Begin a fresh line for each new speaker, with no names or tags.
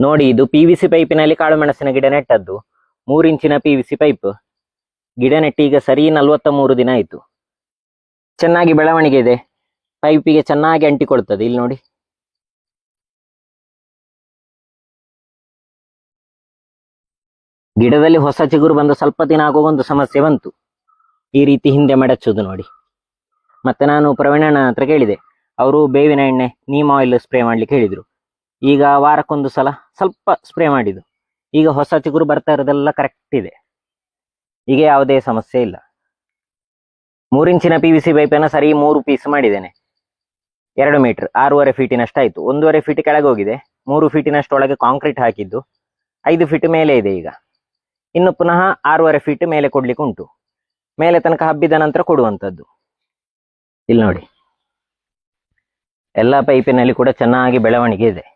ನೋಡಿ, ಇದು P V C ಪೈಪಿನಲ್ಲಿ ಕಾಳು ಮೆಣಸಿನ ಗಿಡ ನೆಟ್ಟದ್ದು. ಮೂರು ಇಂಚಿನ ಪಿ ವಿ ಸಿ ಪೈಪ್ ಗಿಡ ನೆಟ್ಟಿ ಈಗ ಸರಿ ನಲ್ವತ್ತ ಮೂರು ದಿನ ಆಯ್ತು. ಚೆನ್ನಾಗಿ ಬೆಳವಣಿಗೆ ಇದೆ. ಪೈಪಿಗೆ ಚೆನ್ನಾಗಿ ಅಂಟಿಕೊಳ್ತದೆ ಇಲ್ಲಿ ನೋಡಿ. ಗಿಡದಲ್ಲಿ ಹೊಸ ಚಿಗುರು ಬಂದು ಸ್ವಲ್ಪ ದಿನ ಆಗುವ ಒಂದು ಸಮಸ್ಯೆ ಬಂತು. ಈ ರೀತಿ ಹಿಂದೆ ಮಡಚುದು ನೋಡಿ. ಮತ್ತೆ ನಾನು ಪ್ರವೀಣಣ್ಣ ಹತ್ರ ಕೇಳಿದೆ. ಅವರು ಬೇವಿನ ಎಣ್ಣೆ, ನೀಮ್ ಆಯಿಲ್ ಸ್ಪ್ರೇ ಮಾಡ್ಲಿಕ್ಕೆ ಹೇಳಿದ್ರು. ಈಗ ವಾರಕ್ಕೊಂದು ಸಲ ಸ್ವಲ್ಪ ಸ್ಪ್ರೇ ಮಾಡಿದ್ದು. ಈಗ ಹೊಸ ಚಿಗುರು ಬರ್ತಾ ಇರೋದೆಲ್ಲ ಕರೆಕ್ಟ್ ಇದೆ. ಈಗ ಯಾವುದೇ ಸಮಸ್ಯೆ ಇಲ್ಲ. ಮೂರಿಂಚಿನ ಪಿ ವಿ ಸಿ ಪೈಪನ್ನು ಸರಿ ಮೂರು ಪೀಸ್ ಮಾಡಿದ್ದೇನೆ. ಎರಡು ಮೀಟರ್ ಆರೂವರೆ ಫೀಟಿನಷ್ಟು ಆಯ್ತು. ಒಂದೂವರೆ ಫೀಟ್ ಕೆಳಗೆ ಹೋಗಿದೆ. ಮೂರು ಫೀಟಿನಷ್ಟು ಒಳಗೆ ಕಾಂಕ್ರೀಟ್ ಹಾಕಿದ್ದು. ಐದು ಫೀಟ್ ಮೇಲೆ ಇದೆ ಈಗ. ಇನ್ನು ಪುನಃ ಆರೂವರೆ ಫೀಟ್ ಮೇಲೆ ಕೊಡ್ಲಿಕ್ಕೆ ಉಂಟು. ಮೇಲೆ ತನಕ ಹಬ್ಬಿದ ನಂತರ ಕೊಡುವಂಥದ್ದು. ಇಲ್ಲಿ ನೋಡಿ. ಎಲ್ಲ ಪೈಪಿನಲ್ಲಿ ಕೂಡ ಚೆನ್ನಾಗಿ ಬೆಳವಣಿಗೆ ಇದೆ.